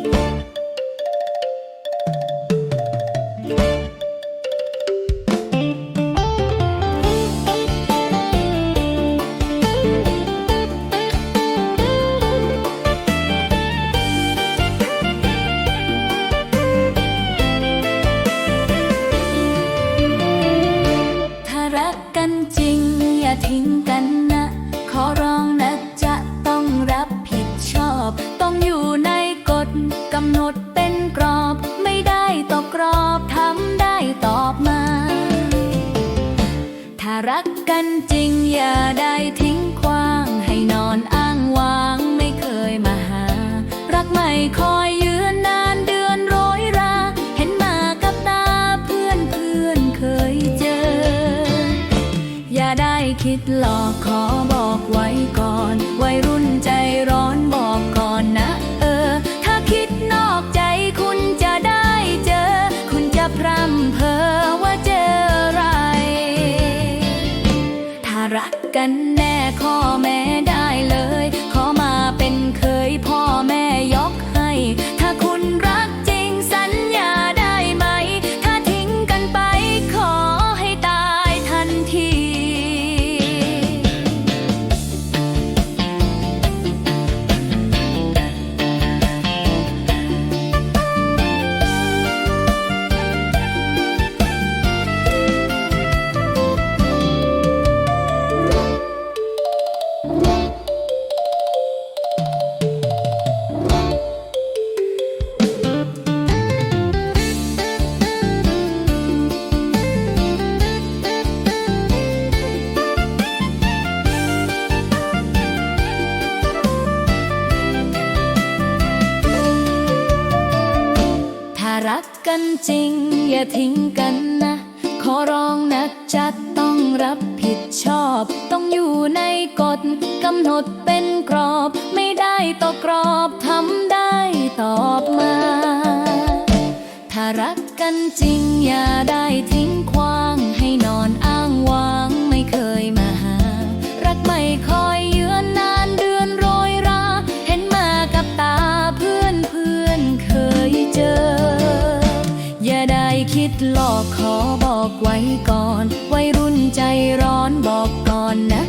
ถ้า ไม่ได้ตกรอบทำได้ตอบมา ถ้ารักกันจริงอย่าได้ทิ้งขว้าง ให้นอนอ้างว้างไม่เคยมาหา รักไม่คอยยืนนานเดือนโรยรา เห็นมากับตาเพื่อนเพื่อนเคยเจอ อย่าได้คิดหลอกขอบอกไว้ก่อนวัยรุ่น แน่ข้อแม่ รักกันจริง อย่าทิ้งกันนะ ขอร้องนะจะต้องรับผิดชอบ ต้องอยู่ในกฎกำหนดเป็นกรอบ ไม่ได้ตกกรอบทำได้ตอบมา ถ้ารักกันจริงอย่าได้ทิ้งความ ดหลอกขอบอกไว้ก่อนไวรุ่นใจร้อนบอกก่อนนะ